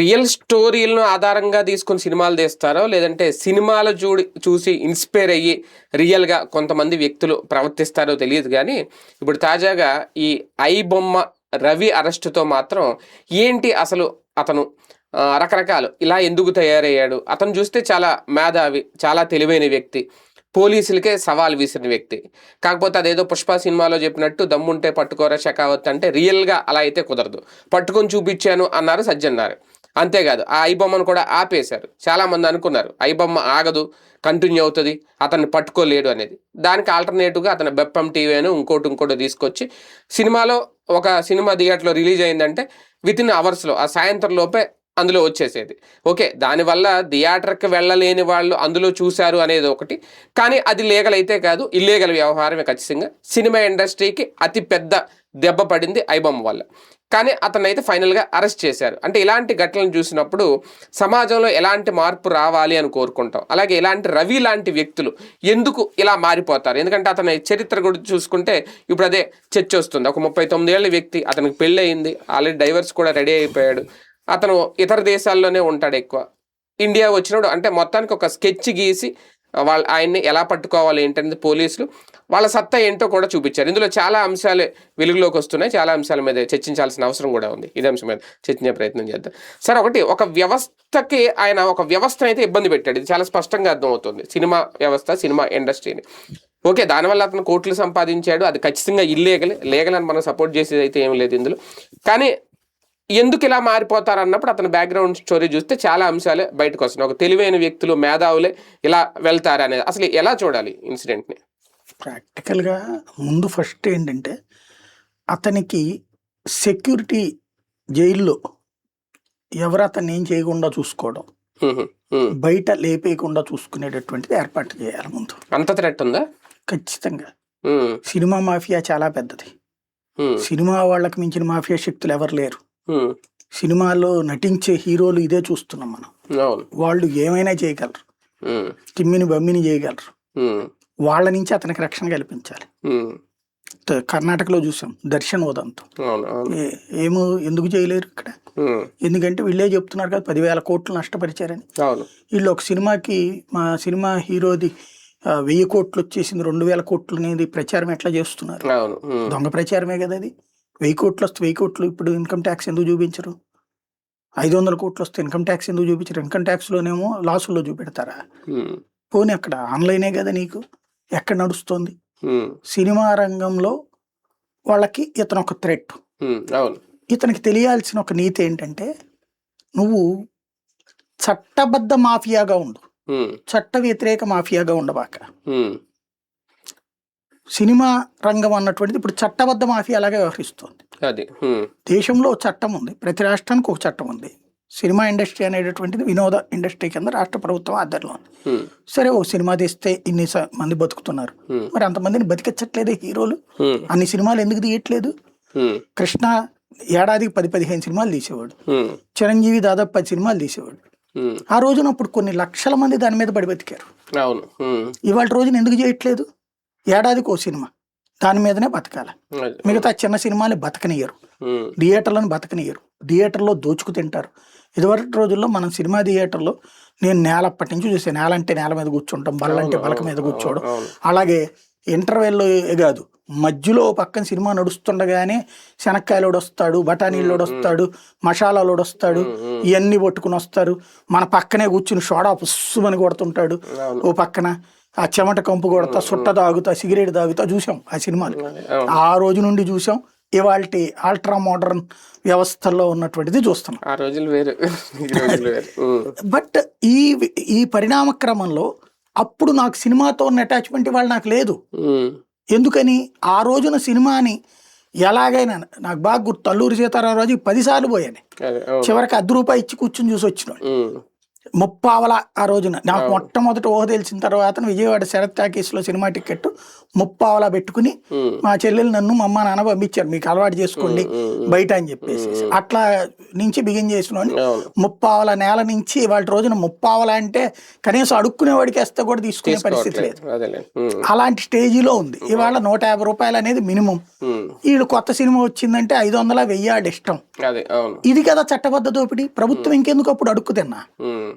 Real స్టోరీలను ఆధారంగా తీసుకుని సినిమాలు తీస్తారో లేదంటే సినిమాలు చూడి చూసి ఇన్స్పైర్ అయ్యి రియల్గా కొంతమంది వ్యక్తులు ప్రవర్తిస్తారో తెలియదు కానీ ఇప్పుడు తాజాగా ఈ ఐ బొమ్మ రవి అరెస్టుతో మాత్రం ఏంటి అసలు అతను? రకరకాలు. ఇలా ఎందుకు తయారయ్యాడు? అతను చూస్తే చాలా మేధావి చాలా తెలివైన వ్యక్తి. పోలీసులకే సవాల్ విసిరిన వ్యక్తి. కాకపోతే అదేదో పుష్ప సినిమాలో చెప్పినట్టు దమ్ముంటే పట్టుకోరా షకావత్ అంటే రియల్గా అలా అయితే కుదరదు. పట్టుకొని చూపించాను అన్నారు సజ్జన్నారు అంతేకాదు ఆ ఐబొమ్మను కూడా ఆపేశారు. చాలామంది అనుకున్నారు ఐబొమ్మ ఆగదు కంటిన్యూ అవుతుంది అతన్ని పట్టుకోలేడు అనేది. దానికి ఆల్టర్నేటివ్గా అతను బెప్పం టీవీ అని ఇంకోటి ఇంకోటి తీసుకొచ్చి సినిమాలో ఒక సినిమా థియేటర్లో రిలీజ్ అయిందంటే విత్ ఇన్ అవర్స్లో ఆ సాయంత్రం లోపే అందులో వచ్చేసేది. ఓకే దానివల్ల థియేటర్కి వెళ్ళలేని వాళ్ళు అందులో చూశారు అనేది ఒకటి. కానీ అది లీగల్ అయితే కాదు ఇల్లీగల్ వ్యవహారమే ఖచ్చితంగా. సినిమా ఇండస్ట్రీకి అతి పెద్ద దెబ్బ పడింది ఐబొమ్మ వల్ల. కానీ అతను అయితే ఫైనల్గా అరెస్ట్ చేశారు. అంటే ఇలాంటి ఘటనలు చూసినప్పుడు సమాజంలో ఎలాంటి మార్పు రావాలి అని కోరుకుంటాం. అలాగే ఇలాంటి రవి లాంటి వ్యక్తులు ఎందుకు ఇలా మారిపోతారు? ఎందుకంటే అతని చరిత్ర కూడా చూసుకుంటే ఇప్పుడు అదే చర్చ వస్తుంది. ఒక ముప్పై తొమ్మిది ఏళ్ళ వ్యక్తి అతనికి పెళ్ళి అయింది. ఆల్రెడీ డైవర్స్ కూడా రెడీ అయిపోయాడు. అతను ఇతర దేశాల్లోనే ఉంటాడు ఎక్కువ. ఇండియా వచ్చినప్పుడు అంటే మొత్తానికి ఒక స్కెచ్ గీసి వాళ్ళ ఆయన్ని ఎలా పట్టుకోవాలి ఏంటనేది పోలీసులు వాళ్ళ సత్తా ఏంటో కూడా చూపించారు. ఇందులో చాలా అంశాలు వెలుగులోకి వస్తున్నాయి. చాలా అంశాల మీద చర్చించాల్సిన అవసరం కూడా ఉంది. ఇదే అంశం మీద చర్చించే ప్రయత్నం చేద్దాం. సార్ ఒకటి ఒక వ్యవస్థకి ఆయన ఒక వ్యవస్థను అయితే ఇబ్బంది పెట్టాడు. ఇది చాలా స్పష్టంగా అర్థమవుతుంది. సినిమా వ్యవస్థ సినిమా ఇండస్ట్రీని. ఓకే దానివల్ల అతను కోట్లు సంపాదించాడు. అది ఖచ్చితంగా ఇల్లీగల్ లీగల్ అని మనం సపోర్ట్ చేసేది అయితే ఏం లేదు ఇందులో. కానీ ఎందుకు ఇలా మారిపోతారు అన్నప్పుడు అతని బ్యాక్గ్రౌండ్ స్టోరీ చూస్తే చాలా అంశాలే బయటకు వస్తున్నాయి. ఒక తెలివైన వ్యక్తులు మేధావులే ఇలా వెళ్తారు అనేది. అసలు ఎలా చూడాలి ఇన్సిడెంట్ని ప్రాక్టికల్గా ముందు ఫస్ట్ ఏంటంటే అతనికి సెక్యూరిటీ జైల్లో ఎవరు అతన్ని ఏం చేయకుండా చూసుకోవడం. బయట లేపేయకుండా చూసుకునేటటువంటిది ఏర్పాటు చేయాలి ముందు. అంత థ్రెట్ ఉందా? ఖచ్చితంగా. సినిమా మాఫియా చాలా పెద్దది. సినిమా వాళ్ళకి మించిన మాఫియా శక్తులు ఎవరు లేరు. ఉమ్, సినిమాలో నటించే హీరోలు ఇదే చూస్తున్నాం మనం. వాళ్ళు ఏమైనా చేయగలరు. ఉమ్, తిమ్మిని బమ్మిని చేయగలరు. వాళ్ళ నుంచి అతనికి రక్షణ కల్పించాలి. కర్ణాటకలో చూసాం దర్శన్ ఉదంతం ఏమో ఎందుకు చేయలేరు ఇక్కడ? ఎందుకంటే వీళ్ళే చెప్తున్నారు కదా పదివేల కోట్లు నష్టపరిచారని. వీళ్ళు ఒక సినిమాకి మా సినిమా హీరోది వెయ్యి కోట్లు వచ్చేసింది రెండు వేల కోట్లు అనేది ప్రచారం ఎట్లా చేస్తున్నారు? దొంగ ప్రచారమే కదా అది. వెయ్యి కోట్లు వస్తే వెయ్యి కోట్లు ఇప్పుడు ఇన్కమ్ ట్యాక్స్ ఎందుకు చూపించరు? ఐదు వందల కోట్లు వస్తే ఇన్కమ్ ట్యాక్స్ ఎందుకు చూపించరు? ఇన్కమ్ ట్యాక్స్లోనేమో లాసుల్లో చూపెడతారా? పోనీ అక్కడ ఆన్లైనే కదా నీకు? ఎక్కడ నడుస్తుంది? సినిమా రంగంలో వాళ్ళకి ఇతను ఒక థ్రెట్ ఇతనికి తెలియాల్సిన ఒక నీతి ఏంటంటే నువ్వు చట్టబద్ధ మాఫియాగా ఉండు. చట్ట వ్యతిరేక మాఫియాగా ఉండబాక. సినిమా రంగం అన్నటువంటిది ఇప్పుడు చట్టబద్ధ మాఫియాలాగా వ్యవహరిస్తుంది. అది దేశంలో చట్టం ఉంది ప్రతి రాష్ట్రానికి ఒక చట్టం ఉంది. సినిమా ఇండస్ట్రీ అనేటటువంటిది వినోద ఇండస్ట్రీ కింద రాష్ట్ర ప్రభుత్వం ఆధ్వర్యంలో ఉంది. సరే ఓ సినిమా తీస్తే ఇన్ని మంది బతుకుతున్నారు. మరి అంతమందిని బతికించట్లేదే హీరోలు? అన్ని సినిమాలు ఎందుకు తీయట్లేదు? కృష్ణ ఏడాదికి పది పదిహేను సినిమాలు తీసేవాడు. చిరంజీవి దాదాపు పది సినిమాలు తీసేవాడు. ఆ రోజున అప్పుడు కొన్ని లక్షల మంది దాని మీద పడి బతికారు. ఇవాళ రోజున ఎందుకు చేయట్లేదు? ఏడాదికి ఓ సినిమా. దాని మీదనే బతకాలి. మిగతా చిన్న సినిమాలు బతకనియరు థియేటర్లను బతకనియరు థియేటర్లో దోచుకు తింటారు. ఇదివరకు రోజుల్లో మనం సినిమా థియేటర్లో నేను నేల అప్పటి నుంచి చూసే నేల అంటే నేల మీద కూర్చుంటాం బల్ల అంటే బలక మీద కూర్చోవడం అలాగే ఇంటర్వెల్లో కాదు మధ్యలో ఓ పక్కన సినిమా నడుస్తుండగానే శనక్కాయలోడు వస్తాడు బఠానీలోడు వస్తాడు మసాలాలోడు వస్తాడు ఇవన్నీ పట్టుకుని వస్తారు. మన పక్కనే కూర్చుని సోడా పుస్సుమని కొడుతుంటాడు. ఓ పక్కన ఆ చెమట కంపు కొడతా సుట్ట తాగుతా సిగరెట్ తాగుతా చూసాం ఆ సినిమాలు ఆ రోజు నుండి చూసాం ఇవాళ అల్ట్రా మోడర్న్ వ్యవస్థల్లో ఉన్నటువంటిది చూస్తున్నాం. ఆ రోజులు వేరు. బట్ ఈ ఈ పరిణామ క్రమంలో అప్పుడు నాకు సినిమాతో ఉన్న అటాచ్మెంట్ ఇవాళ నాకు లేదు. ఎందుకని? ఆ రోజున సినిమాని ఎలాగైనా నాకు బాగా గుర్తు అల్లూరి సీతారామరాజు పదిసార్లు పోయాను. చివరికి అర్ధ రూపాయి ఇచ్చి కూర్చుని చూసి వచ్చినాడు ఉమ్, ముప్పావల ఆ రోజున. నాకు మొట్టమొదటి ఊహ తెలిసిన తర్వాత విజయవాడ శరత్ టాకీస్లో సినిమా టికెట్ ముప్పావల పెట్టుకుని మా చెల్లెలు నన్ను మా అమ్మ నాన్న పంపించారు. మీకు అలవాటు చేసుకోండి బయట అని చెప్పేసి అట్లా నుంచి బిగిన్ చేసిన ముప్పావల నేల నుంచి వాళ్ళ రోజున ముప్పావల అంటే కనీసం అడుక్కునే వాడికి వేస్తే కూడా తీసుకునే పరిస్థితి లేదు. అలాంటి స్టేజీలో ఉంది. ఇవాళ నూట యాభై రూపాయలు అనేది మినిమం. వీళ్ళు కొత్త సినిమా వచ్చిందంటే ఐదు వందల వెయ్యి ఆడి ఇష్టం ఇది కదా చట్టబద్ధ దోపిడీ. ప్రభుత్వం ఇంకెందుకు అప్పుడు అడుక్కు తిన్నా?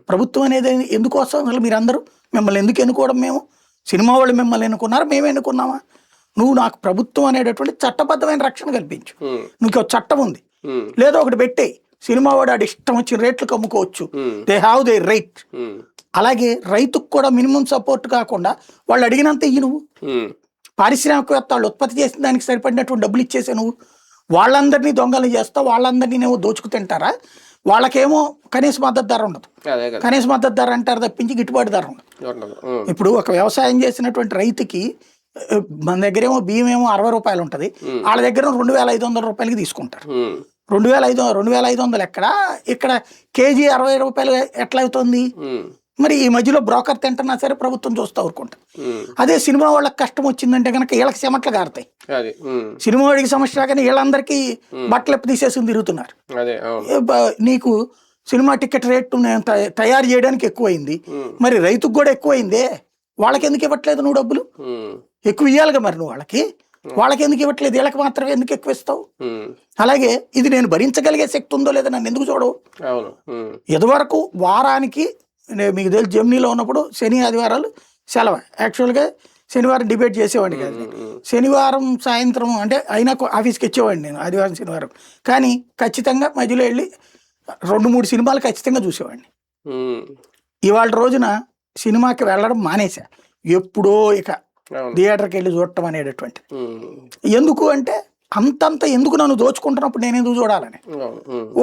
ప్రభుత్వం అనేది ఎందుకు వస్తాం అసలు మీరందరూ మిమ్మల్ని ఎందుకు ఎన్నుకోవడం మేము? సినిమా వాళ్ళు మిమ్మల్ని ఎన్నుకున్నారు? మేము ఎన్నుకున్నామా? నువ్వు నాకు ప్రభుత్వం అనేటటువంటి చట్టబద్ధమైన రక్షణ కల్పించు. నీకు ఒక చట్టం ఉంది. లేదా ఒకటి పెట్టేయి. సినిమా వాడు ఆడి ఇష్టం వచ్చిన రేట్లు అమ్ముకోవచ్చు. దే హ్యావ్ దే రైట్ అలాగే రైతుకు కూడా మినిమం సపోర్ట్ కాకుండా వాళ్ళు అడిగినంత ఇయ్యి నువ్వు. పారిశ్రామికవేత్త వాళ్ళు ఉత్పత్తి చేసిన దానికి సరిపడినటువంటి డబ్బులు ఇచ్చేసే నువ్వు. వాళ్ళందరినీ దొంగలు చేస్తావు. వాళ్ళందరినీ నువ్వు దోచుకు తింటారా? వాళ్ళకేమో కనీస మద్దతు ధర ఉండదు. కనీస మద్దతు ధర అంటారు తప్పించి గిట్టుబాటు ధర ఉండదు. ఇప్పుడు ఒక వ్యవసాయం చేసినటువంటి రైతుకి మన దగ్గర ఏమో బియ్యం ఏమో అరవై రూపాయలు ఉంటుంది. వాళ్ళ దగ్గర రెండు వేల ఐదు వందల రూపాయలకి తీసుకుంటారు. రెండు వేల ఐదు రెండు వేల ఐదు వందలు ఎక్కడ? ఇక్కడ కేజీ అరవై రూపాయలు ఎట్లా అవుతుంది మరి ఈ మధ్యలో బ్రోకర్ తింటున్నా సరే ప్రభుత్వం చూస్తూ ఊరుకుంటుంది ఉమ్, అదే సినిమా వాళ్ళకి కష్టం వచ్చిందంటే కనుక వీళ్ళకి చెమట్లు ఉమ్, సినిమా వాడికి సమస్య రాగానే వీళ్ళందరికీ బట్టలు ఎప్పు తీసేసుకుని తిరుగుతున్నారు. నీకు సినిమా టికెట్ రేటు తయారు చేయడానికి ఎక్కువైంది. మరి రైతుకు కూడా ఎక్కువైందే. వాళ్ళకి ఎందుకు ఇవ్వట్లేదు నువ్వు డబ్బులు? ఎక్కువ ఇవ్వాలిగా మరి నువ్వు వాళ్ళకి? వాళ్ళకి ఎందుకు ఇవ్వట్లేదు? వీళ్ళకి మాత్రమే ఎందుకు ఎక్కువ ఇస్తావు? అలాగే ఇది నేను భరించగలిగే శక్తి ఉందో లేదో నన్ను ఎందుకు చూడవు? ఇదివరకు వారానికి మీకు తెలుసు జమ్నీలో ఉన్నప్పుడు శని ఆదివారాలు సెలవు. యాక్చువల్గా శనివారం డిబేట్ చేసేవాడిని కాదు శనివారం సాయంత్రం అంటే అయినా కొ- ఆఫీస్కి వచ్చేవాడిని నేను ఆదివారం శనివారం. కానీ ఖచ్చితంగా మధ్యలో వెళ్ళి రెండు మూడు సినిమాలు ఖచ్చితంగా చూసేవాడిని. ఇవాళ రోజున సినిమాకి వెళ్ళడం మానేశా. ఎప్పుడో ఇక థియేటర్కి వెళ్ళి చూడటం అనేటటువంటి. ఎందుకు అంటే అంతంత ఎందుకు నన్ను దోచుకుంటున్నప్పుడు నేను ఎందుకు చూడాలని?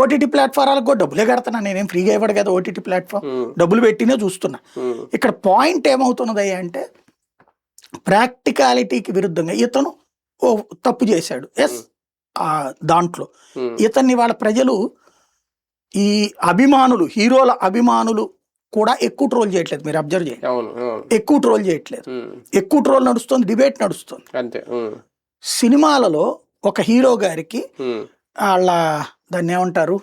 ఓటీటీ ప్లాట్ఫారాలకు కూడా డబ్బులే కడుతున్నా నేనేం ఫ్రీగా ఇవ్వడు కదా ఓటీటీ ప్లాట్ఫామ్? డబ్బులు పెట్టినే చూస్తున్నా. ఇక్కడ పాయింట్ ఏమవుతున్నది అంటే ప్రాక్టికాలిటీకి విరుద్ధంగా ఇతను ఓ తప్పు చేశాడు. ఎస్. దాంట్లో. ఇతన్ని వాళ్ళ ప్రజలు ఈ అభిమానులు హీరోల అభిమానులు కూడా ఎక్కువ ట్రోల్ చేయట్లేదు. మీరు అబ్జర్వ్ చేయండి. ఎక్కువ ట్రోల్ చేయట్లేదు. ఎక్కువ ట్రోల్ నడుస్తుంది డిబేట్ నడుస్తుంది. సినిమాలలో ఒక హీరో గారికి వాళ్ళ దాన్ని ఏమంటారు?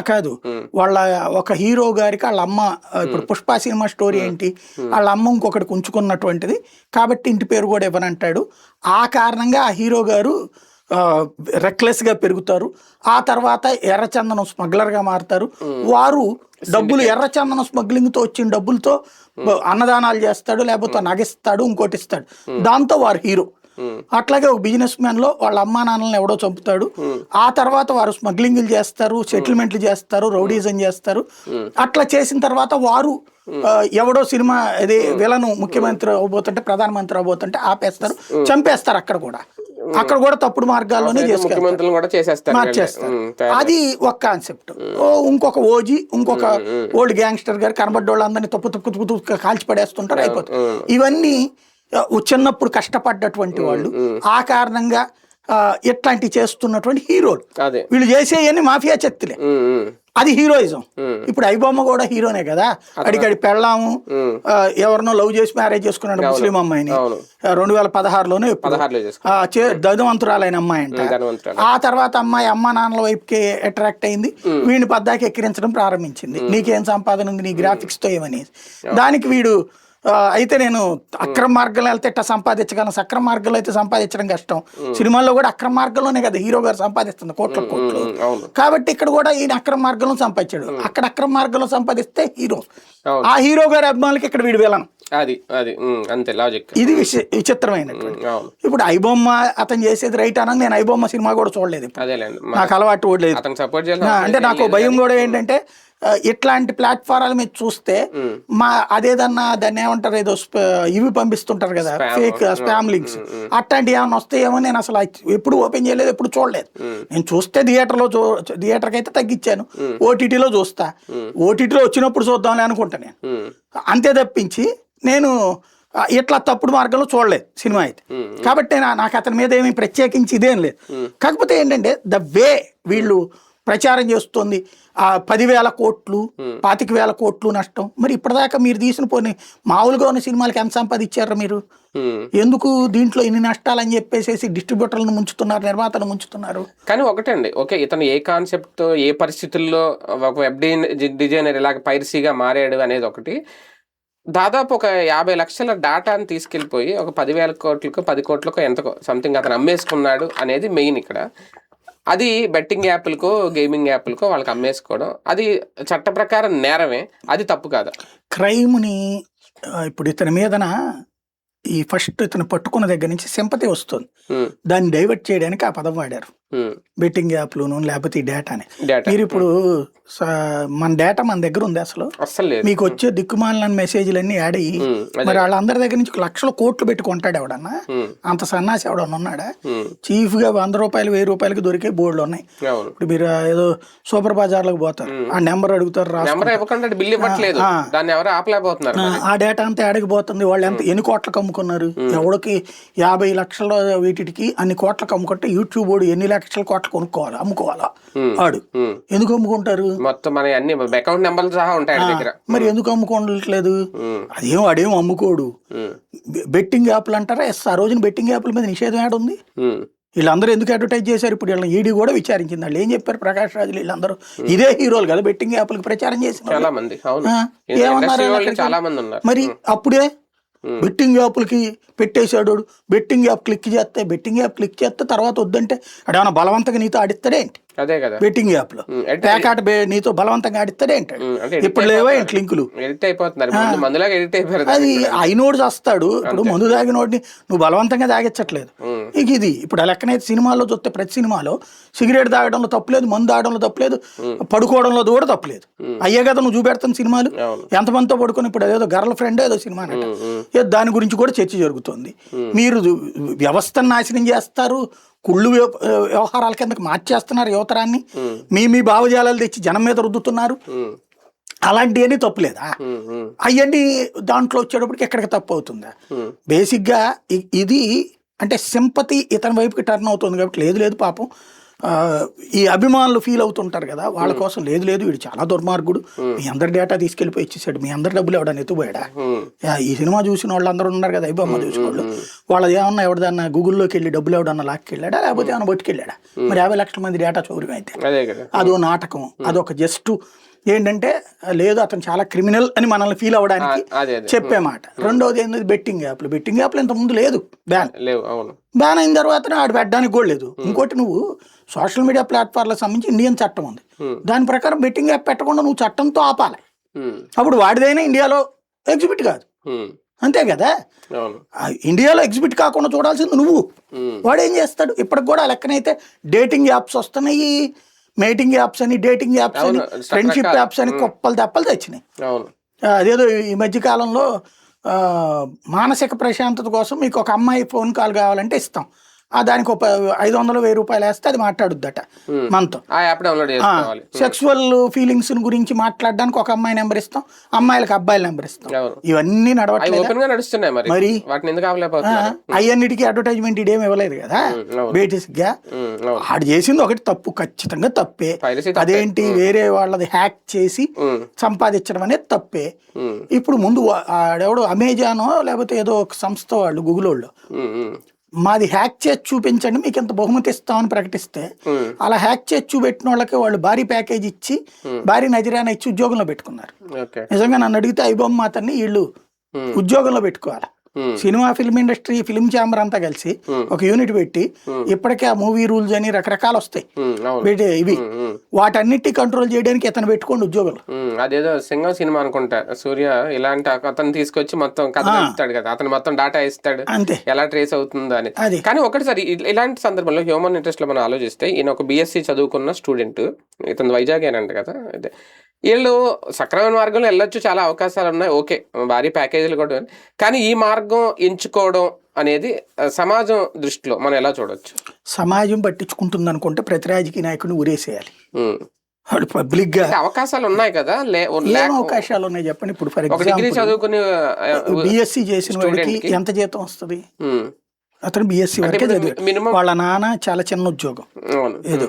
కాదు. వాళ్ళ ఒక హీరో గారికి వాళ్ళ అమ్మ ఇప్పుడు పుష్ప సినిమా స్టోరీ ఏంటి? వాళ్ళ అమ్మ ఇంకొకటి ఉంచుకున్నటువంటిది. కాబట్టి ఇంటి పేరు కూడా ఇవ్వనంటాడు. ఆ కారణంగా ఆ హీరో గారు రెక్లెస్గా పెరుగుతారు. ఆ తర్వాత ఎర్రచందనం స్మగ్లర్గా మారుతారు. వారు డబ్బులు ఎర్రచందనం స్మగ్లింగ్తో వచ్చిన డబ్బులతో అన్నదానాలు చేస్తాడు లేకపోతే నగిస్తాడు ఇంకోటి ఇస్తాడు. దాంతో వారు హీరో. అట్లాగే ఒక బిజినెస్ మ్యాన్లో వాళ్ళ అమ్మా నాన్నలను ఎవడో చంపుతాడు. ఆ తర్వాత వారు స్మగ్లింగ్లు చేస్తారు సెటిల్మెంట్లు చేస్తారు రౌడీజం చేస్తారు. అట్లా చేసిన తర్వాత వారు ఎవడో సినిమా ఇది విలను ముఖ్యమంత్రి అవబోతుంటే ప్రధానమంత్రి అవబోతుంటే ఆపేస్తారు చంపేస్తారు అక్కడ కూడా. అక్కడ కూడా తప్పుడు మార్గాల్లోనే మార్చేస్తారు. తయారు- అది ఒక కాన్సెప్ట్. ఓ ఇంకొక ఓజీ ఇంకొక ఓల్డ్ గ్యాంగ్స్టర్ గారు కనబడ్డ వాళ్ళందరినీ తప్పు తప్పు తప్పు కాల్చి పడేస్తుంటారు అయిపోతుంది. ఇవన్నీ చిన్నప్పుడు కష్టపడ్డటువంటి వాళ్ళు ఆ కారణంగా ఆ, ఇట్లాంటివి చేస్తున్నటువంటి హీరోలు. వీళ్ళు చేసేయన్ని మాఫియా చెత్తులే. అది హీరోయిజం. ఇప్పుడు ఐబొమ్మ కూడా హీరోనే కదా. అడిగడి పెళ్ళాము ఎవరినో లవ్ చేసి మ్యారేజ్ చేసుకున్నాడు ముస్లిం అమ్మాయిని. రెండు వేల పదహారులోనే ధనవంతురాలైన అమ్మాయి అంట. ఆ తర్వాత అమ్మాయి అమ్మ నాన్నల వైపుకి అట్రాక్ట్ అయింది. వీడిని పద్దాకి ఎక్కిరించడం ప్రారంభించింది. నీకేం సంపాదన ఉంది? నీ గ్రాఫిక్స్తో ఏమని? దానికి వీడు అయితే నేను అక్రమ మార్గంలో వెళ్తే ఇట్లా సంపాదించగలను? సక్రమ మార్గంలో అయితే సంపాదించడం కష్టం. సినిమాల్లో కూడా అక్రమ మార్గంలోనే కదా హీరో గారు సంపాదిస్తుంది కోట్ల కోట్లు. కాబట్టి ఇక్కడ కూడా ఈయన అక్రమ మార్గంలో సంపాదించాడు. అక్కడ అక్రమ మార్గంలో సంపాదిస్తే హీరో. ఆ హీరో గారి అభిమానులకి ఇక్కడ వీడు వెళ్ళను అది అది అంతే లాజిక్ ఇది విచిత్రమైనటువంటి. అవును. ఇప్పుడు ఐబొమ్మ అతను చేసేది రైట్ అనగా నేను ఐబొమ్మ సినిమా కూడా చూడలేదు నాకు అలవాటు కూడా లేదు. అతను సపోర్ట్ నా- చేయాలి అంటే నాకు భయం కూడా ఏంటంటే ఇట్లాంటి ప్లాట్ఫారాల మీద చూస్తే మా అదేదన్నా దాన్ని ఏమంటారు ఏదో ఇవి పంపిస్తుంటారు కదా. Fake spam links. అట్లాంటివి ఏమైనా వస్తాయేమో నేను అసలు ఎప్పుడు ఓపెన్ చేయలేదు ఎప్పుడు చూడలేదు. నేను చూస్తే థియేటర్లో చూ థియేటర్కి అయితే తగ్గించాను. ఓటీటీలో చూస్తా. ఓటీటీలో వచ్చినప్పుడు చూద్దాంలే అనుకుంటా నేను. అంతే తప్పించి నేను ఇట్లా తప్పుడు మార్గంలో చూడలేదు సినిమా అయితే. కాబట్టి నాకు అతని మీద ఏమీ ప్రత్యేకించి ఇదేం లేదు. కాకపోతే ఏంటంటే ద వే వీళ్ళు ప్రచారం చేస్తుంది. ఆ పదివేల కోట్లు పాతిక వేల కోట్లు నష్టం. మరి ఇప్పటిదాకా మీరు తీసిన పోనీ మామూలుగా ఉన్న సినిమాలకి ఎంత సంపాదించారు మీరు. ఎందుకు దీంట్లో ఇన్ని నష్టాలు అని చెప్పేసి డిస్ట్రిబ్యూటర్లను ముంచుతున్నారు నిర్మాతను ముంచుతున్నారు? కానీ ఒకటండి ఓకే ఇతను ఏ కాన్సెప్ట్ ఏ పరిస్థితుల్లో ఒక వెబ్ డిజైనర్ ఇలాగ పైరసీగా మారాడు అనేది ఒకటి. దాదాపు ఒక యాభై లక్షల డాటాని తీసుకెళ్ళిపోయి ఒక పదివేల కోట్లకు పది కోట్లకు ఎంతకో సంథింగ్ అతను అమ్మేసుకున్నాడు అనేది మెయిన్ ఇక్కడ. అది బెట్టింగ్ యాప్లకో గేమింగ్ యాప్లకో వాళ్ళకి అమ్మేసుకోవడం. అది చట్ట ప్రకారం నేరమే. అది తప్పు కాదు. క్రైమ్ని ఇప్పుడు ఇతని మీదన ఈ ఫస్ట్ ఇతను పట్టుకున్న దగ్గర నుంచి సింపతి వస్తుంది. దాన్ని డైవర్ట్ చేయడానికి ఆ పదం వాడారు. బెట్టింగ్ యాప్లును లేకపోతే ఈ డేటాని. డేటా. మీరు ఇప్పుడు మన డేటా మన దగ్గర ఉంది అసలు. మీకు వచ్చే దిక్కుమాలిన మెసేజ్లన్నీ యాడ్ అయ్యి. మరి వాళ్ళందరి దగ్గర నుంచి లక్షల కోట్లు పెట్టుకుంటాడు ఎవడన్నా. ఉమ్, అంత సన్నాసి ఎవడన్నా ఉన్నాడా? చీఫ్గా వంద రూపాయలు వెయ్యి రూపాయలకి దొరికే బోర్డులు ఉన్నాయి. ఇప్పుడు మీరు ఏదో సూపర్ బజార్లకు పోతారు. ఆ నెంబర్ అడుగుతారు ఆ. డేటా అంతా ఆడకపోతుంది వాళ్ళు ఎంత ఎన్ని కోట్లకు అమ్ముకున్నారు ఎవడికి యాభై లక్షల వీటికి అన్ని కోట్లకు అమ్ముకుంటే యూట్యూబ్ వాడు ఎన్ని లక్షల కోట్లు కొనుక్కోవాలి అమ్ముకోవాలా? ఆడు. ఉమ్. ఎందుకు అమ్ముకుంటారు? మొత్తం మన అన్ని అకౌంట్ నెంబర్లు సహా ఉంటాయి దగ్గర. మరి ఎందుకు అమ్ముకోవట్లేదు అదేం వాడేం అమ్ముకోడు. బెట్టింగ్ యాప్లు అంటారా? ఎస్ ఆ రోజున బెట్టింగ్ యాప్ల మీద నిషేధం యాడ్ ఉంది. వీళ్ళందరూ ఎందుకు అడ్వర్టైజ్ చేశారు? ఇప్పుడు వీళ్ళని ఈడీ కూడా విచారించింది. వాళ్ళు ఏం చెప్పారు? ప్రకాష్ రాజులు వీళ్ళందరూ. ఇదే హీరోలు కదా బెట్టింగ్ యాప్లకు ప్రచారం చేసిన చాలా మంది ఏమన్నారు? చాలా ఉన్నారు. మరి అప్పుడే. బెట్టింగ్ యాప్లకి పెట్టేశాడు. బెట్టింగ్ యాప్ క్లిక్ చేస్తే బెట్టింగ్ యాప్ క్లిక్ చేస్తే తర్వాత వద్దంటే అడేమన్నా బలవంతంగా నీతో ఆడిస్తాడే ఏంటి అదే కదా. బెట్టింగ్ ప్యాకాట్ బే- నీతో బలవంతంగా ఆడిస్తాడే ఇప్పుడు లేవా ఏంటి లింకులు? ఎడిట్ అయిపోతున్నారు. ముందు మందులాగా ఎడిట్ అయిపోయారు అది అయినోడు చేస్తాడు. ఇప్పుడు మందు తాగినోడిని నువ్వు బలవంతంగా తాగించట్లేదు. ఇక ఇది ఇప్పుడు లెక్కనైతే సినిమాలో చూస్తే ప్రతి సినిమాలో సిగరెట్ తాగడంలో తప్పులేదు మందు తాగడంలో తప్పులేదు పడుకోవడంలో కూడా తప్పులేదు. అయ్యే కదా నువ్వు చూపెడతాను సినిమాలు. ఎంతమందితో పడుకొని ఇప్పుడు అదేదో గర్ల్ ఫ్రెండ్ ఏదో సినిమా దాని గురించి కూడా చర్చ జరుగుతుంది. మీరు వ్యవస్థను నాశనం చేస్తారు. కుళ్ళు వ్యవహారాల కిందకి మార్చేస్తున్నారు యువతరాన్ని. మీ మీ భావజాలాలు తెచ్చి జనం మీద రుద్దుతున్నారు. అలాంటివన్నీ తప్పులేదా? అవన్నీ దాంట్లో వచ్చేటప్పటికి ఎక్కడికి తప్పు అవుతుందా? బేసిక్గా ఇది అంటే సింపతి ఇతని వైపుకి టర్న్ అవుతుంది కాబట్టి లేదు లేదు పాపం. ఈ అభిమానులు ఫీల్ అవుతుంటారు కదా వాళ్ళ కోసం లేదు లేదు వీడు చాలా దుర్మార్గుడు. మీ అందరి డేటా తీసుకెళ్ళిపోయి ఇచ్చేసాడు మీ అందరి డబ్బులు ఎవడన్నా ఎత్తుపోయాడా ఈ సినిమా చూసిన వాళ్ళు అందరూ ఉన్నారు కదా ఐబొమ్మ చూసిన వాళ్ళు వాళ్ళది ఏమన్నా ఎవరిదన్నా గూగుల్లోకి వెళ్ళి డబ్బులు ఎవడన్నా లాక్కెళ్ళాడా లేకపోతే ఏమన్నా పట్టుకెళ్ళాడా మరి యాభై లక్షల మంది డేటా చౌర్యం అయితే. అదో నాటకం అదొక జస్ట్ ఏంటంటే లేదు అతను చాలా క్రిమినల్ అని మనల్ని ఫీల్ అవ్వడానికి చెప్పే మాట రెండోది ఏంటంటే బెట్టింగ్ యాప్లు. బెట్టింగ్ యాప్లు ఇంత ముందు లేదు. బ్యాన్. బ్యాన్ అయిన తర్వాత ఆడు పెట్టడానికి కూడా లేదు. ఇంకోటి నువ్వు సోషల్ మీడియా ప్లాట్ఫామ్లకు సంబంధించి ఇండియన్ చట్టం ఉంది. దాని ప్రకారం బెట్టింగ్ యాప్ పెట్టకుండా నువ్వు చట్టంతో ఆపాలి. అప్పుడు వాడిదైనా ఇండియాలో ఎగ్జిబిట్ కాదు. అంతే కదా? ఇండియాలో ఎగ్జిబిట్ కాకుండా చూడాల్సింది నువ్వు. వాడు ఏం చేస్తాడు? ఇప్పటికి కూడా లెక్కనైతే డేటింగ్ యాప్స్ వస్తున్నాయి. మేటింగ్ యాప్స్ అని డేటింగ్ యాప్స్ అని ఫ్రెండ్షిప్. యాప్స్ అని కుప్పలు తెప్పలు తెచ్చినాయి. అదేదో ఈ మధ్య కాలంలో మానసిక ప్రశాంతత కోసం మీకు ఒక అమ్మాయి ఫోన్ కాల్ కావాలంటే ఇస్తాం. దానికి ఒక ఐదు వందలు వెయ్యి రూపాయలు వేస్తే అది మాట్లాడుద్దట మనతో. సెక్సువల్ ఫీలింగ్స్ గురించి మాట్లాడడానికి ఒక అమ్మాయి నెంబర్ ఇస్తాం అమ్మాయిలకు అబ్బాయిల నెంబర్ ఇస్తాం. ఇవన్నీ నడవట్లేదు? మరి. అయ్యన్నిటికీ అడ్వర్టైజ్మెంట్ ఇదేం ఇవ్వలేదు కదా. బేసిక్గా ఆడు చేసింది ఒకటి తప్పు ఖచ్చితంగా తప్పే. అదేంటి? వేరే వాళ్ళది హ్యాక్ చేసి సంపాదించడం అనేది తప్పే. ఇప్పుడు ముందు ఆడెవడో అమెజానో లేకపోతే ఏదో ఒక సంస్థ వాళ్ళు గూగుల్ వాళ్ళు మాది హ్యాక్ చేసి చూపించండి మీకు ఇంత బహుమతి ఇస్తామని ప్రకటిస్తే అలా హ్యాక్ చేసి చూపెట్టిన వాళ్ళకి వాళ్ళు భారీ ప్యాకేజ్ ఇచ్చి భారీ నజరాన ఇచ్చి ఉద్యోగంలో పెట్టుకున్నారు. నిజంగా నన్ను అడిగితే ఐబొమ్మ అతన్ని వీళ్ళు ఉద్యోగంలో పెట్టుకోవాలి? Cinema film industry film chamber అంతా కలిసి ఒక యూనిట్ పెట్టి ఇప్పటికే ఆ మూవీ రూల్స్ అని రకరకాలు వస్తాయి. ఇవి. వాటన్నిటి కంట్రోల్ చేయడానికి ఇతను పెట్టుకోండి ఉద్యోగులు. అదేదో సింగం సినిమా అనుకుంటా. సూర్య ఇలాంటి అతను తీసుకొచ్చి మొత్తం కథ ఇస్తాడు కదా. అతను మొత్తం డాటా ఇస్తాడు. అంతే. ఎలా ట్రేస్ అవుతుందో అని. కానీ ఒకటిసారి ఇలాంటి సందర్భంలో హ్యూమన్ ఇంట్రెస్ట్లో మనం ఆలోచిస్తే ఈయన ఒక బీఎస్సీ చదువుకున్న స్టూడెంట్ ఇతను వైజాగ్ అంట కదా. అయితే వీళ్ళు సక్రమైన మార్గంలో వెళ్ళొచ్చు చాలా అవకాశాలు ఉన్నాయి. ఓకే భారీ ప్యాకేజీలు కూడా. కానీ ఈ మార్గం ఎంచుకోవడం అనేది సమాజం దృష్టిలో మనం ఎలా చూడొచ్చు? సమాజం పట్టించుకుంటుంది అనుకుంటే ప్రతి రాజకీయ నాయకుడిని ఉరేసేయాలి. వాడు పబ్లిక్గా అవకాశాలు ఉన్నాయి కదా అవకాశాలు ఉన్నాయి చెప్పండి? ఇప్పుడు ఫర్ ఎగ్జాంపుల్ చదువుకుని బిఎస్సి చేసిన వాడికి. ఎంత జీతం వస్తుంది? అతను బిఎస్సి వరకే చదివాడు. వాళ్ళ నాన్న చాలా చిన్న ఉద్యోగం. ఏదో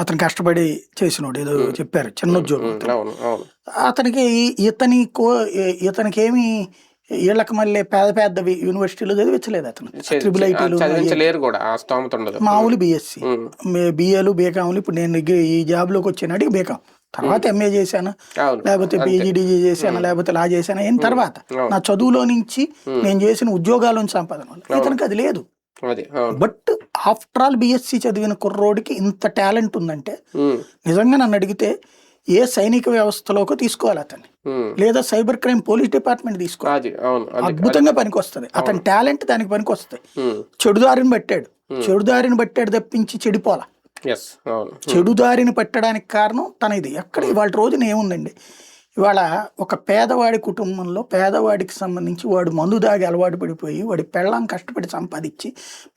అతను కష్టపడి చేసినోడు ఏదో చెప్పారు చిన్న ఉద్యోగం అతనికి ఇతని కో ఇతనికి ఏమి వీళ్ళకి మళ్ళీ పెద్ద పెద్ద యూనివర్సిటీలు చదివించలేదు అతను. ట్రిపుల్ ఐటీలు కూడా మామూలు బిఎస్సి బిఏలు బీకాములు ఇప్పుడు నేను ఈ జాబ్లోకి వచ్చినాడు బీకాం తర్వాత ఎంఏ చేశాను? లేకపోతే పీజీడీ చేశాను లేకపోతే లా చేశాను? అయిన తర్వాత. నా చదువులో నుంచి నేను చేసిన ఉద్యోగాల నుంచి సంపాదన ఇతనికి అది లేదు. బట్ ఆఫ్టర్ ఆల్ బిఎస్సి చదివిన కుర్రోడికి ఇంత టాలెంట్ ఉందంటే నిజంగా నన్ను అడిగితే ఏ సైనిక వ్యవస్థలోకి తీసుకోవాలి అతన్ని. లేదా సైబర్ క్రైమ్ పోలీస్ డిపార్ట్మెంట్ తీసుకోవాలి. అద్భుతంగా పనికొస్తుంది. అతని టాలెంట్ దానికి పనికొస్తుంది. ఉమ్, చెడుదారిని పట్టాడు. చెడుదారిని పట్టాడు తప్పించి చెడిపోలా చెడుదారిని పట్టడానికి కారణం తన ఇది ఎక్కడ ఇవాళ రోజున ఏముందండి? ఇవాళ ఒక పేదవాడి కుటుంబంలో పేదవాడికి సంబంధించి వాడు మందు దాగి అలవాటు పడిపోయి వాడి పెళ్ళాం కష్టపడి సంపాదించి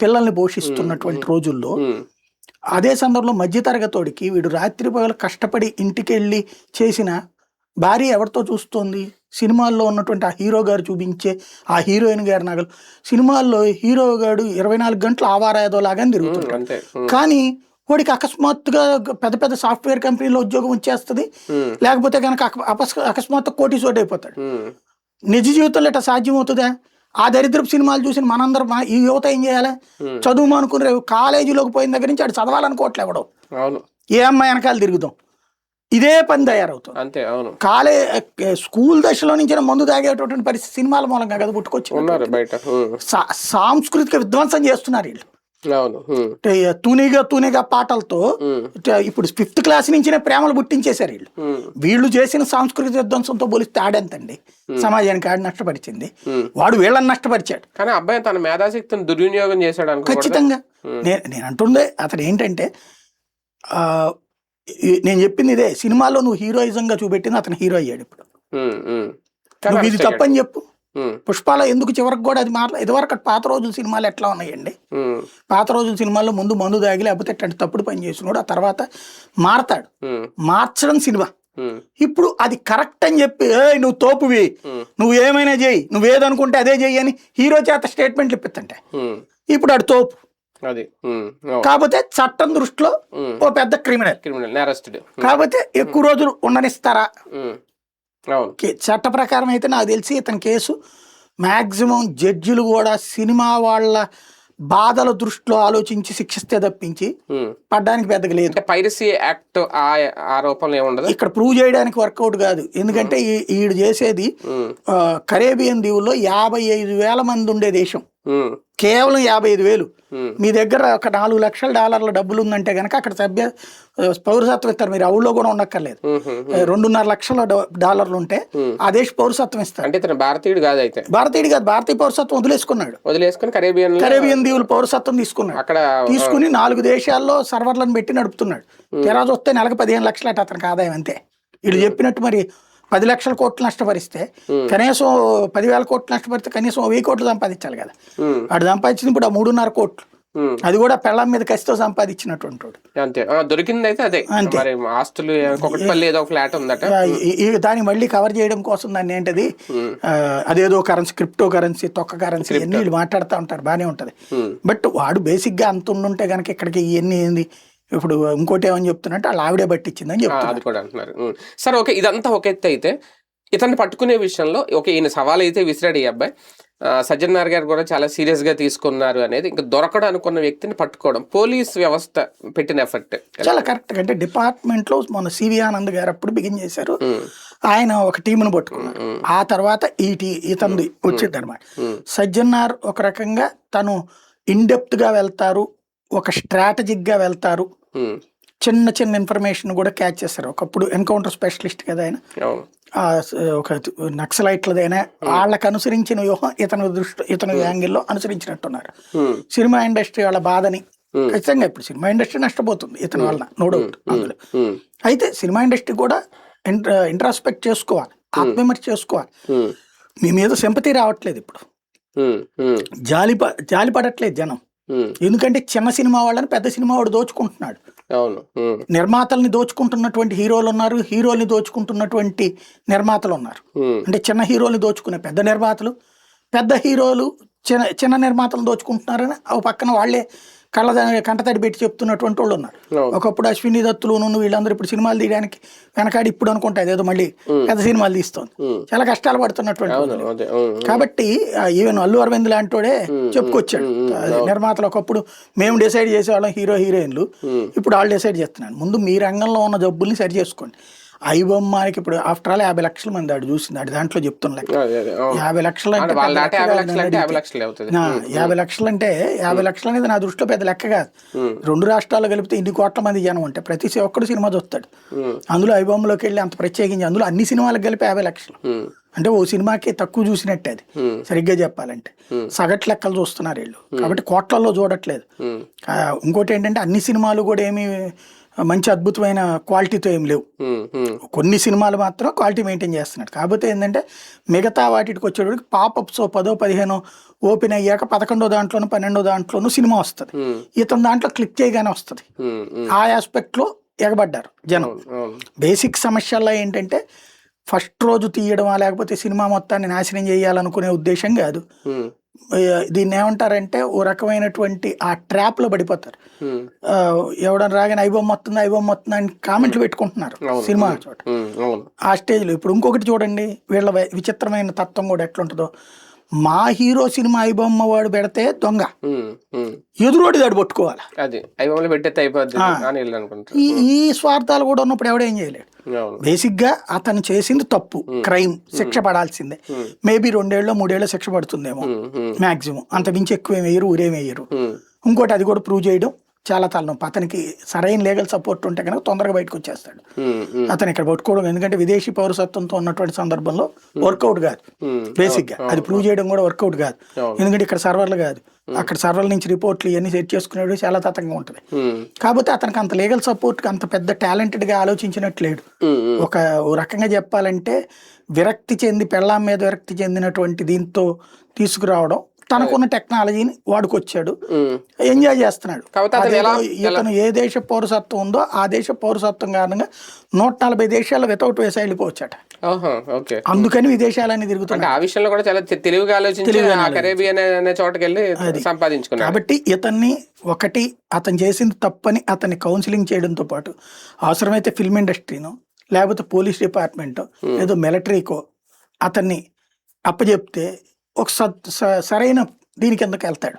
పిల్లల్ని పోషిస్తున్నటువంటి రోజుల్లో అదే సందర్భంలో మధ్యతరగతోడికి వీడు రాత్రి పగలు కష్టపడి ఇంటికి వెళ్ళి చేసిన భార్య ఎవరితో చూస్తోంది? సినిమాల్లో ఉన్నటువంటి ఆ హీరో గారు చూపించే ఆ హీరోయిన్ గారి నగలు. సినిమాల్లో హీరో గారు ఇరవై నాలుగు గంటలు ఆవారాయదో అంతే. ఉమ్, కానీ వాడికి అకస్మాత్తుగా పెద్ద పెద్ద సాఫ్ట్వేర్ కంపెనీలో ఉద్యోగం వచ్చేస్తుంది. లేకపోతే కనుక అపస్ అకస్మాత్తు కోటీసోటి అయిపోతాడు నిజ జీవితంలో ఇట్లా సాధ్యం అవుతుందా ఆ దరిద్రపు సినిమాలు చూసిన మనందరం మన- ఈ యువత ఏం చేయాలి. చదువు అనుకుని రేపు కాలేజీలోకి పోయిన దగ్గర నుంచి ఆడు చదవాలనుకోవట్లే ఎవడో. అవును. ఏ అమ్మాయి వెనకాల తిరుగుదాం ఇదే పని తయారవుతుంది అంతే అవును. కాలే స్కూల్ దశలో నుంచి మందు తాగేటటువంటి పరిస్థితి సినిమాల మూలంగా కదా పుట్టుకొచ్చి సాంస్కృతిక విధ్వంసం చేస్తున్నారు వీళ్ళు. అంటే తూనీగా తూనీగా పాటలతో ఇప్పుడు ఫిఫ్త్ క్లాస్ నుంచినే ప్రేమలు పుట్టించేశారు వీళ్ళు. వీళ్ళు చేసిన సాంస్కృతిక విధ్వంసంతో పోలిస్తే ఆడెంతండి. సమాజానికి ఆడి నష్టపరిచింది. వాడు వీళ్ళని నష్టపరిచాడు. కానీ అబ్బాయి తన మేధాశక్తిని దుర్వినియోగం చేశాడు ఖచ్చితంగా. నేను నేను అంటుండే అతను ఏంటంటే నేను చెప్పింది ఇదే సినిమాలో నువ్వు హీరోయిజంగా చూపెట్టింది అతను హీరో అయ్యాడు ఇప్పుడు. ఇది తప్పని చెప్పు. పుష్పాల ఎందుకు చివరికి కూడా అది మాట్లా ఇదివరకు పాత రోజుల సినిమాలు ఎట్లా ఉన్నాయండి? పాత రోజుల సినిమాల్లో ముందు మందు దాగి లేకపోతే ఇట్లాంటి తప్పుడు పని చేసినోడు ఆ తర్వాత మారతాడు. మార్చడం సినిమా. ఇప్పుడు అది కరెక్ట్ అని చెప్పి "ఏయ్, నువ్వు తోపువి. నువ్వు ఏమైనా చేయి. నువ్వు ఏదనుకుంటే అదే చెయ్యి అని హీరో చేత స్టేట్మెంట్లు ఇప్పిస్తుంటే. ఇప్పుడు ఆడు తోపు. అది. కాకపోతే చట్టం దృష్టిలో ఓ పెద్ద క్రిమినల్. క్రిమినల్ నేరస్తుడు. కాకపోతే ఎక్కువ రోజులు ఉండనిస్తారా? చట్ట ప్రకారం అయితే నాకు తెలిసి ఇతని కేసు మాక్సిమం జడ్జిలు కూడా సినిమా వాళ్ళ బాధల దృష్టిలో ఆలోచించి శిక్షిస్తే తప్పించి. పడ్డానికి పెద్దగా లేదు. పైరసీ యాక్ట్ ఆరోపణలు ఏముండదు? ఇక్కడ ప్రూవ్ చేయడానికి వర్కౌట్ కాదు. ఎందుకంటే ఈ- ఈడు చేసేది కరేబియన్ దీవుల్లో యాభై ఐదు వేల మంది ఉండే దేశం. కేవలం యాభై ఐదు వేలు మీ దగ్గర ఒక నాలుగు లక్షల డాలర్ల డబ్బులు ఉందంటే కనుక అక్కడ సభ్య పౌరసత్వం ఇస్తారు. మీరు అవుల్లో కూడా ఉండక్కర్లేదు. రెండున్నర లక్షల డాలర్లు ఉంటే ఆ దేశ పౌరసత్వం ఇస్తారు. అంటే ఇతను భారతీయుడు కాదు అయితే. భారతీయుడు కాదు. భారతీయ పౌరసత్వం వదిలేసుకున్నాడు. వదిలేసుకుని కరేబియన్ కరేబియన్ దీవులు పౌరసత్వం తీసుకున్నాడు. అక్కడ తీసుకుని నాలుగు దేశాల్లో సర్వర్లను పెట్టి నడుపుతున్నాడు. తెరాజు వస్తే నెలకు పదిహేను లక్షలు అట అతనికి ఆదాయం అంతే. వీళ్ళు చెప్పినట్టు మరి పది లక్షల కోట్లు నష్టపరిస్తే కనీసం పదివేల కోట్లు నష్టపరిస్తే కనీసం వెయ్యి కోట్లు సంపాదించాలి కదా. వాడు సంపాదించింది ఇప్పుడు ఆ మూడున్నర కోట్లు. అది కూడా పెళ్ళం మీద కసితో సంపాదించినటువంటి వాడు. అంతే. దొరికింది అయితే అదే. అంతే. ఆస్తులు ఏదో ఫ్లాట్ ఉందట. దాన్ని మళ్ళీ కవర్ చేయడం కోసం దాన్ని ఏంటది? అదేదో కరెన్సీ క్రిప్టో కరెన్సీ తొక్క కరెన్సీ ఇవన్నీ వీళ్ళు మాట్లాడుతూ ఉంటారు. బాగానే ఉంటది. బట్ వాడు బేసిక్గా అంత ఉండుంటే కనుక ఇక్కడికి ఇవన్నీ ఏంది? ఇప్పుడు ఇంకోటి ఏమని చెప్తున్నట్టు వాళ్ళు ఆవిడే పట్టించిందని చెప్తున్నారు. అది కూడా అంటున్నారు. సరే ఓకే ఇదంతా ఒక ఎత్తు అయితే ఇతన్ని పట్టుకునే విషయంలో ఓకే ఈయన సవాల్ అయితే విసిరాడు ఈ అబ్బాయి. ఆ, సజ్జనార్ గారు కూడా చాలా సీరియస్గా తీసుకున్నారు అనేది ఇంకా దొరకడం అనుకున్న వ్యక్తిని పట్టుకోవడం పోలీస్ వ్యవస్థ పెట్టిన ఎఫర్ట్ చాలా కరెక్ట్ అంటే డిపార్ట్మెంట్లో మన సివి ఆనంద్ గారు అప్పుడు బిగిన్ చేశారు. ఆయన ఒక టీమును పట్టుకున్నారు. ఆ తర్వాత ఈ టీ ఇతను వచ్చింది అనమాట సజ్జన్నార్ ఒక రకంగా తను ఇన్డెప్త్గా వెళ్తారు ఒక స్ట్రాటజిక్గా వెళ్తారు చిన్న చిన్న ఇన్ఫర్మేషన్ కూడా క్యాచ్ చేస్తారు. ఒకప్పుడు ఎన్కౌంటర్ స్పెషలిస్ట్ కదా ఆయన. ఒక నక్సలైట్లదైనా వాళ్ళకి అనుసరించిన వ్యూహం ఇతని దృష్టి ఇతని యాంగిల్లో అనుసరించినట్టున్నారు. సినిమా ఇండస్ట్రీ వాళ్ళ బాధని ఖచ్చితంగా ఇప్పుడు సినిమా ఇండస్ట్రీ నష్టపోతుంది ఇతని వలన నో డౌట్ అందులో. అయితే సినిమా ఇండస్ట్రీ కూడా ఇంట్రాస్పెక్ట్ చేసుకోవాలి ఆత్మవిమర్శ చేసుకోవాలి. మీ మీద సింపతి రావట్లేదు ఇప్పుడు. జాలి జాలి పడట్లేదు జనం. ఎందుకంటే చిన్న సినిమా వాళ్ళని పెద్ద సినిమా వాడు దోచుకుంటున్నాడు. అవును. నిర్మాతల్ని దోచుకుంటున్నటువంటి హీరోలు ఉన్నారు హీరోల్ని దోచుకుంటున్నటువంటి నిర్మాతలు ఉన్నారు. అంటే చిన్న హీరోల్ని దోచుకునే పెద్ద నిర్మాతలు పెద్ద హీరోలు చిన్న చిన్న నిర్మాతలు దోచుకుంటున్నారని ఒక పక్కన వాళ్ళే కళ్ళ కంటతడి పెట్టి చెప్తున్నటువంటి వాళ్ళు ఉన్నారు. ఒకప్పుడు అశ్విని దత్తులు నువ్వు వీళ్ళందరూ ఇప్పుడు సినిమాలు తీయడానికి వెనకాడి ఇప్పుడు అనుకుంటా ఏదో మళ్ళీ పెద్ద సినిమాలు తీస్తోంది. చాలా కష్టాలు పడుతున్నటువంటి. కాబట్టి ఈవెన్ అల్లు అరవింద్ లాంటోడే చెప్పుకొచ్చాడు. నిర్మాతలు ఒకప్పుడు మేము డిసైడ్ చేసేవాళ్ళం హీరో హీరోయిన్లు. ఇప్పుడు వాళ్ళు డిసైడ్ చేస్తున్నాను ముందు మీ రంగంలో ఉన్న జబ్బుల్ని సరి చేసుకోండి. ఐబొమ్మానికి ఇప్పుడు ఆఫ్టర్ ఆల్ యాభై లక్షల మంది ఆడు చూసింది ఆడు దాంట్లో చెప్తున్నా. యాభై లక్షలు అంటే యాభై లక్షలు అంటే యాభై. లక్షలు అనేది నా దృష్టిలో పెద్ద లెక్క కాదు. రెండు రాష్ట్రాల్లో కలిపితే ఇన్ని కోట్ల మంది జనం ఉంటే ప్రతి ఒక్కడు సినిమా చూస్తాడు. అందులో ఐబొమ్మలోకి వెళ్ళి అంత ప్రత్యేకించి అందులో అన్ని సినిమాలకు కలిపి యాభై లక్షలు. అంటే ఓ సినిమాకి తక్కువ చూసినట్టే అది. సరిగ్గా చెప్పాలంటే. సగటు లెక్కలు చూస్తున్నారు వీళ్ళు. కాబట్టి కోట్లలో చూడట్లేదు. ఇంకోటి ఏంటంటే అన్ని సినిమాలు కూడా ఏమి మంచి అద్భుతమైన క్వాలిటీతో ఏం లేవు. కొన్ని సినిమాలు మాత్రం క్వాలిటీ మెయింటైన్ చేస్తున్నాడు. కాకపోతే ఏంటంటే మిగతా వాటికి వచ్చేటప్పటికి పాపప్స్ పదో పదిహేను ఓపెన్ అయ్యాక పదకొండో దాంట్లోనూ పన్నెండో దాంట్లోనూ సినిమా వస్తుంది. ఇతను దాంట్లో క్లిక్ చేయగానే వస్తుంది. ఆ ఆస్పెక్ట్లో ఎగబడ్డారు జనం. బేసిక్ సమస్యల్లో ఏంటంటే ఫస్ట్ రోజు తీయడమా లేకపోతే సినిమా మొత్తాన్ని నాశనం చేయాలనుకునే ఉద్దేశం కాదు. దీన్ని ఏమంటారంటే ఓ రకమైనటువంటి ఆ ట్రాప్లో పడిపోతారు. ఉమ్. ఆ, ఎవడన్నా రాగానే ఐబొమ్మ వస్తుంది ఐబొమ్మ వస్తుంది అని కామెంట్లు పెట్టుకుంటున్నారు సినిమా చోట. ఆ స్టేజ్లో ఇప్పుడు ఇంకొకటి చూడండి వీళ్ళ విచిత్రమైన తత్వం కూడా ఎట్లుంటుందో. మా హీరో సినిమా ఐబొమ్మ వాడు పెడితే దొంగ. ఎదురోడి దాడు పట్టుకోవాలి? ఈ స్వార్థాలు కూడా ఉన్నప్పుడు ఎవడేం చేయలేడు. అవును. బేసిక్గా అతను చేసింది తప్పు క్రైమ్ శిక్ష పడాల్సిందే. మేబీ రెండేళ్ళు మూడేళ్ళు శిక్ష పడుతుందేమో. మాక్సిమం. అంత మించి ఎక్కువ ఏం వేయరు ఊరేం వేయరు. ఉమ్. ఇంకోటి అది కూడా ప్రూవ్ చేయడం చాలా తలనొప్పి అతనికి సరైన లీగల్ సపోర్ట్ ఉంటే కనుక తొందరగా బయటకు వచ్చేస్తాడు. అతను ఇక్కడ పట్టుకోవడం ఎందుకంటే విదేశీ పౌరసత్వంతో ఉన్నటువంటి సందర్భంలో వర్కౌట్ కాదు. బేసిక్గా అది ప్రూవ్ చేయడం కూడా వర్కౌట్ కాదు. ఎందుకంటే ఇక్కడ సర్వర్లు కాదు అక్కడ సర్వర్ల నుంచి రిపోర్ట్లు ఇవన్నీ సెట్ చేసుకునేవి చాలా తతంగా ఉంటుంది. కాకపోతే అతనికి అంత లీగల్ సపోర్ట్ అంత పెద్ద టాలెంటెడ్గా ఆలోచించినట్టు లేడు. ఒక రకంగా చెప్పాలంటే విరక్తి చెంది పెళ్ళాం మీద విరక్తి చెందినటువంటి దీంతో తీసుకురావడం తనకున్న టెక్నాలజీని వాడుకొచ్చాడు. ఎంజాయ్ చేస్తున్నాడు. ఇతను ఏ దేశ పౌరసత్వం ఉందో ఆ దేశ పౌరసత్వం కారణంగా నూట నలభై దేశాలు వితౌట్ వేసా వెళ్ళిపోవచ్చట. అందుకని విదేశాలని తిరుగుతున్నాడు ఆ విషయంలో కూడా చాలా తెలివిగా ఆలోచించి చోటకి వెళ్ళి సంపాదించుకున్నాడు. కాబట్టి ఇతన్ని ఒకటి అతను చేసింది తప్పని అతన్ని కౌన్సిలింగ్ చేయడంతో పాటు అవసరమైతే ఫిల్మ్ ఇండస్ట్రీనో లేకపోతే పోలీస్ డిపార్ట్మెంటో ఏదో మిలిటరీకో అతన్ని అప్పచెప్తే ఒక సరైన దీని కిందకి వెళ్తాడు.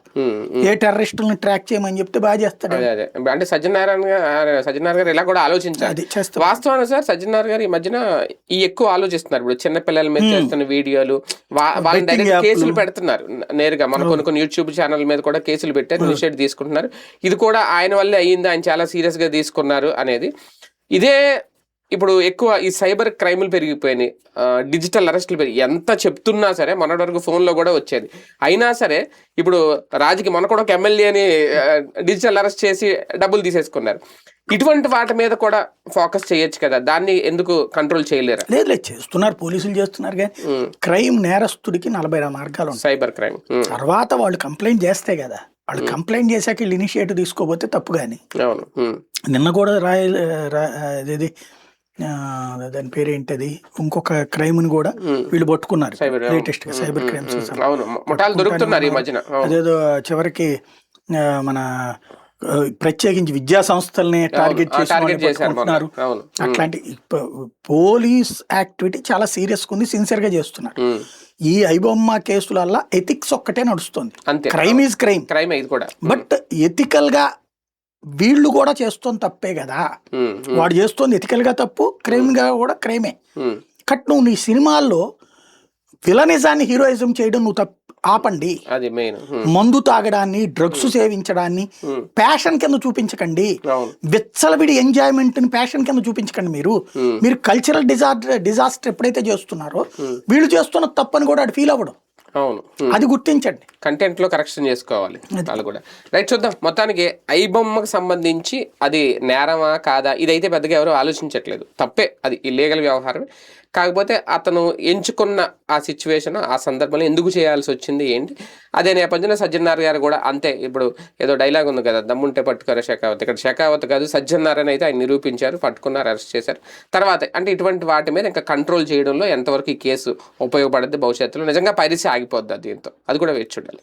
ఏ టెర్రరిస్టులను ట్రాక్ చేయమని చెప్తే బాగా చేస్తాడు. అంటే సత్యనారాయణ గారు సత్యనారాయణ గారు ఇలా కూడా ఆలోచించారు అది చేస్తాడు. వాస్తవానికి సార్ సత్యనారాయణ గారు ఈ మధ్యన ఈ ఎక్కువ ఆలోచిస్తున్నారు. ఇప్పుడు చిన్న పిల్లల మీద చేస్తున్న వీడియోలు వాళ్ళని డైరెక్ట్ కేసులు పెడుతున్నారు. నేరుగా మన కొన్ని కొన్ని యూట్యూబ్ ఛానల్ మీద కూడా కేసులు పెట్టారు ఇనిషియేట్ తీసుకుంటున్నారు. ఇది కూడా ఆయన వల్లే అయ్యింది ఆయన చాలా సీరియస్గా తీసుకున్నారు అనేది. ఇదే ఇప్పుడు ఎక్కువ ఈ సైబర్ క్రైమ్లు పెరిగిపోయినాయి. డిజిటల్ అరెస్టులు పెరిగి ఎంత చెప్తున్నా సరే మొన్నటి వరకు ఫోన్లో కూడా వచ్చేది. అయినా సరే ఇప్పుడు రాజుకి మొన్న కూడా ఒక ఎమ్మెల్యేని డిజిటల్ అరెస్ట్ చేసి డబ్బులు తీసేసుకున్నారు. ఇటువంటి వాటి మీద కూడా ఫోకస్ చేయొచ్చు కదా. దాన్ని ఎందుకు కంట్రోల్ చేయలేరా? లేదు లేదు. చేస్తున్నారు. పోలీసులు చేస్తున్నారు కానీ క్రైమ్ నేరస్తుడికి నలభై మార్గాలు ఉంటాయి. Cyber crime. తర్వాత వాళ్ళు కంప్లైంట్ చేస్తే కదా. వాళ్ళు కంప్లైంట్ చేశాక వీళ్ళు ఇనిషియేటివ్ తీసుకోపోతే తప్పు కానీ. నిన్న కూడా రాయల్ ఆ, దాని పేరు ఏంటది ఇంకొక క్రైమ్ని కూడా వీళ్ళు పట్టుకున్నారు. లేటెస్ట్గా సైబర్ క్రైమ్స్ దొరుకుతున్నారు ఈ మధ్యన. అదేదో చివరికి మన ప్రత్యేకించి విద్యా సంస్థల్ని టార్గెట్ చేసి టార్గెట్ వాళ్ళని చేశారు మొన్న. పట్టుకుంటున్నారు. అవును. అట్లాంటి పోలీస్ యాక్టివిటీ చాలా సీరియస్ ఉంది సిన్సియర్గా చేస్తున్నారు ఈ ఐబొమ్మ కేసులల్ల ఎథిక్స్ ఒక్కటే నడుస్తుంది. Crime is crime. క్రైమ్ కూడా. బట్ ఎథికల్గా వీళ్ళు కూడా చేస్తుంది తప్పే కదా. వాడు చేస్తుంది ఎథికల్గా తప్పు క్రైమ్గా కూడా క్రైమే. కట్ నువ్వు నీ సినిమాల్లో విలనిజాన్ని హీరోయిజం చేయడం నువ్వు తప్పు ఆపండి. మందు తాగడాన్ని డ్రగ్స్ సేవించడాన్ని ప్యాషన్ కింద చూపించకండి. విచ్చలవిడి ఎంజాయ్మెంట్ని ప్యాషన్ కింద చూపించకండి మీరు. మీరు కల్చరల్ డిజాస్టర్ డిజాస్టర్ ఎప్పుడైతే చేస్తున్నారో వీళ్ళు చేస్తున్న తప్పని కూడా ఫీల్ అవ్వడం. అవును. అది గుర్తించండి. కంటెంట్లో కరెక్షన్ చేసుకోవాలి వాళ్ళు కూడా. రైట్ చూద్దాం. మొత్తానికి ఐబొమ్మకు సంబంధించి అది నేరమా కాదా? ఇదైతే పెద్దగా ఎవరు ఆలోచించట్లేదు. తప్పే అది ఇల్లీగల్ వ్యవహారం కాకపోతే అతను ఎంచుకున్న ఆ సిచ్యువేషన్ ఆ సందర్భంలో ఎందుకు చేయాల్సి వచ్చింది ఏంటి? అదే నేపథ్యంలో సజ్జనార్ గారు కూడా అంతే. ఇప్పుడు ఏదో డైలాగ్ ఉంది కదా దమ్ముంటే పట్టుకోరా శేఖావత్ ఇక్కడ శేఖావత్ కాదు సజ్జనారాయణ అయితే ఆయన నిరూపించారు పట్టుకున్నారు అరెస్ట్ చేశారు. తర్వాత అంటే ఇటువంటి వాటి మీద ఇంకా కంట్రోల్ చేయడంలో ఎంతవరకు ఈ కేసు ఉపయోగపడద్ది భవిష్యత్తులో? నిజంగా పైరసీ ఆగిపోద్ది దీంతో. అది కూడా వేచి చూడాలి.